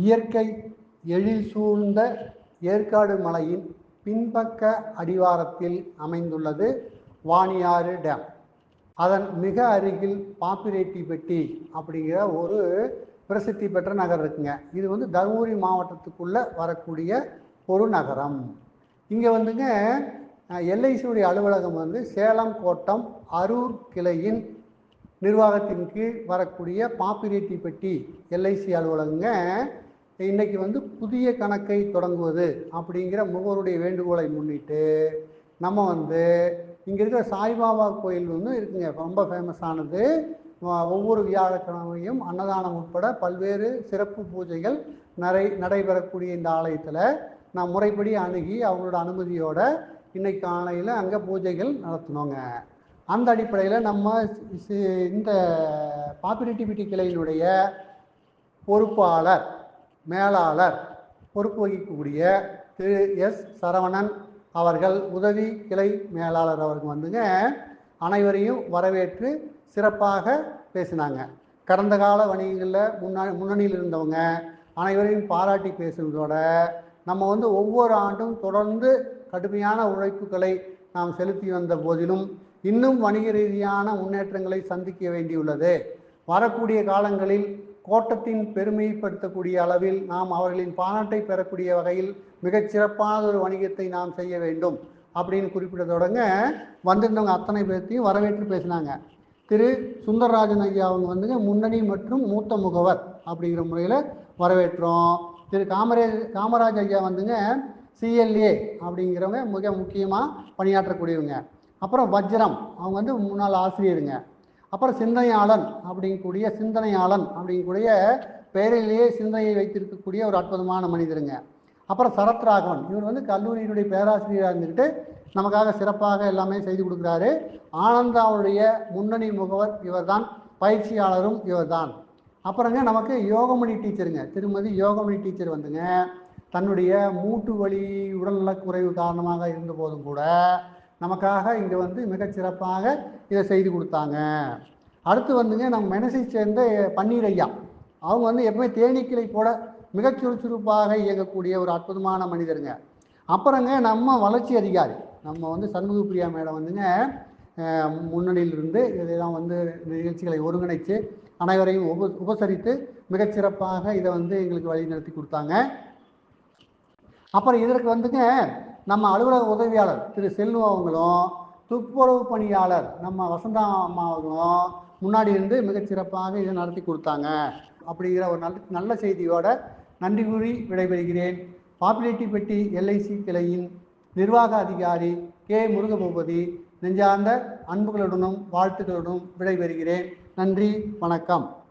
இயற்கை எழில் சூழ்ந்த ஏற்காடு மலையின் பின்பக்க அடிவாரத்தில் அமைந்துள்ளது வாணியாறு டேம். அதன் மிக அருகில் பாப்பிரெட்டிப்பட்டி அப்படிங்கிற ஒரு பிரசித்தி பெற்ற நகர் இருக்குங்க. இது வந்து தருமபுரி மாவட்டத்துக்குள்ளே வரக்கூடிய ஒரு நகரம். இங்கே வந்துங்க எல்ஐசியுடைய அலுவலகம் வந்து சேலம் கோட்டம் அரூர் கிளையின் நிர்வாகத்தின் கீழ் வரக்கூடிய பாப்பிரெட்டிப்பட்டி எல்ஐசி அலுவலகங்க இன்னைக்கு வந்து புதிய கணக்கை தொடங்குவது அப்படிங்கிற முகவருடைய வேண்டுகோளை முன்னிட்டு நம்ம வந்து இங்கே இருக்கிற சாய்பாபா கோயில் வந்து இருக்குங்க ரொம்ப ஃபேமஸானது ஒவ்வொரு வியாழக்கிழமையும் அன்னதானம் உட்பட பல்வேறு சிறப்பு பூஜைகள் நடை நடைபெறக்கூடிய இந்த ஆலயத்தில் நான் முறைப்படி அணுகி அவங்களோட அனுமதியோட இன்னைக்கு காலையில் அங்கே பூஜைகள் நடத்தினோங்க அந்த அடிப்படையில் நம்ம சி- இந்த பாப்புலேட்டிவிட்டி கிளையினுடைய பொறுப்பாளர் மேலாளர் பொறுப்பு வகிக்கக்கூடிய திரு எஸ். சரவணன் அவர்கள் உதவி கிளை மேலாளர் அவர்கள் வந்துங்க. அனைவரையும் வரவேற்று சிறப்பாக பேசினாங்க. கடந்த கால வணிகங்களில் முன்னா முன்னணியில் இருந்தவங்க அனைவரையும் பாராட்டி பேசுவதோட நம்ம வந்து ஒவ்வொரு ஆண்டும் தொடர்ந்து கடுமையான உழைப்புகளை நாம் செலுத்தி வந்த போதிலும் இன்னும் வணிக ரீதியான முன்னேற்றங்களை சந்திக்க வேண்டியுள்ளது. வரக்கூடிய காலங்களில் கோட்டத்தின் பெருமைப்படுத்தக்கூடிய அளவில் நாம் அவர்களின் பாராட்டை பெறக்கூடிய வகையில் மிகச் சிறப்பான ஒரு வணிகத்தை நாம் செய்ய வேண்டும் அப்படின்னு குறிப்பிட தொடங்க வந்திருந்தவங்க அத்தனை பேர்த்தையும் வரவேற்று பேசினாங்க. திரு. சுந்தரராஜன் ஐயா அவங்க வந்துங்க முன்னணி மற்றும் மூத்த முகவர் அப்படிங்கிற முறையில் வரவேற்றோம். திரு. காமராஜ் காமராஜ் ஐயா வந்துங்க சிஎல்ஏ அப்படிங்கிறவங்க மிக முக்கியமாக பணியாற்றக்கூடியவங்க. அப்புறம் வஜ்ரம். அவங்க வந்து முன்னாள் ஆசிரியருங்க. அப்புறம் சிந்தனையாளன் அப்படிங்கக்கூடிய சிந்தனையாளன் அப்படிங்கக்கூடிய பெயரிலேயே சிந்தனையை வைத்திருக்கக்கூடிய ஒரு அற்புதமான மனிதருங்க. அப்புறம் சரத் ராகவன் இவர் வந்து கல்லூரியினுடைய பேராசிரியராக இருந்துக்கிட்டு நமக்காக சிறப்பாக எல்லாமே செய்து கொடுக்குறாரு. ஆனந்தாவுடைய முன்னணி முகவர் இவர்தான். பயிற்சியாளரும் இவர்தான். அப்புறங்க நமக்கு யோகமணி டீச்சருங்க. திருமதி யோகமணி டீச்சர் வந்துங்க. தன்னுடைய மூட்டு வலி உடல்நலக் குறைவு காரணமாக இருந்த போதும் கூட நமக்காக இங்கே வந்து மிகச்சிறப்பாக இதை செய்து கொடுத்தாங்க. அடுத்து வந்துங்க நம்ம மெனசை சேர்ந்த பன்னீர் ஐயா. அவங்க வந்து எப்பவுமே தேனீக்கிளை போல மிகச் சுறுசுறுப்பாக இயங்கக்கூடிய ஒரு அற்புதமான மனிதருங்க. அப்புறங்க நம்ம வளர்ச்சி அதிகாரி. நம்ம வந்து சண்முகப்பிரியா மேடம் வந்துங்க முன்னணியிலிருந்து இதெல்லாம் வந்து நிகழ்ச்சிகளை ஒருங்கிணைத்து அனைவரையும் உப உபசரித்து மிகச்சிறப்பாக இதை வந்து எங்களுக்கு வழிநடத்தி கொடுத்தாங்க. அப்புறம் இதற்கு வந்துங்க நம்ம அலுவலக உதவியாளர் திரு செல்வம் அவங்களும் துப்புரவு பணியாளர் நம்ம வசந்தா அம்மா அவர்களும் முன்னாடி இருந்து மிகச்சிறப்பாக இதை நடத்தி கொடுத்தாங்க. அப்படிங்கிற ஒரு நல்ல நல்ல செய்தியோட நன்றி கூறி விடைபெறுகிறேன். பாப்புலேட்டிப்பட்டி எல்ஐசி கிளையின் நிர்வாக அதிகாரி கே. முருகபூபதி நெஞ்சார்ந்த அன்புகளுடனும் வாழ்த்துக்களுடனும் விடைபெறுகிறேன். நன்றி வணக்கம்.